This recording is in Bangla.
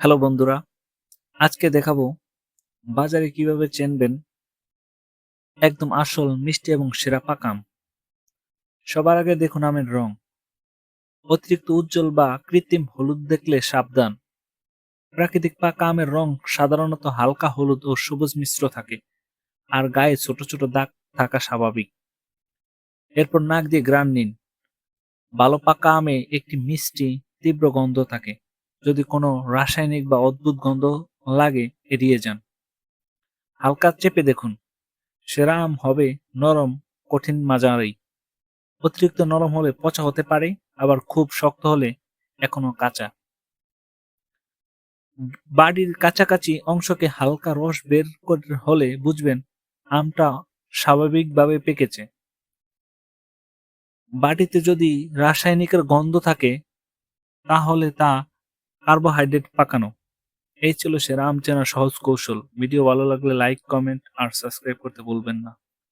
হ্যালো বন্ধুরা, আজকে দেখাবো বাজারে কীভাবে চেনবেন একদম আসল, মিষ্টি এবং সেরা পাকা আম সবার আগে দেখুন আমের রং। অতিরিক্ত উজ্জ্বল বা কৃত্রিম হলুদ দেখলে সাবধান। প্রাকৃতিক পাকা আমের রং সাধারণত হালকা হলুদ ও সবুজ মিশ্র থাকে আর গায়ে ছোট ছোট দাগ থাকা স্বাভাবিক। এরপর নাক দিয়ে গ্রান নিন। ভালো পাকা আমে একটি মিষ্টি, তীব্র গন্ধ থাকে। যদি কোনো রাসায়নিক বা অদ্ভুত গন্ধ লাগে, এড়িয়ে যান। হালকা চেপে দেখুন। সেরা আম হবে নরম, কঠিন মাঝারি। অতিরিক্ত নরম হলে পচা হতে পারে, আবার খুব শক্ত হলে এখনও কাঁচা। বাড়ির কাছাকাছি অংশকে হালকা রস বের হলে বুঝবেন আমটা স্বাভাবিকভাবে পেকেছে। বাটিতে যদি রাসায়নিকের গন্ধ থাকে, তাহলে তা কার্বোহাইড্রেট পাকানো। এই ছিল সেরা আম চেনার সহজ কৌশল। ভিডিও ভালো লাগলে লাইক, কমেন্ট আর সাবস্ক্রাইব করতে ভুলবেন না।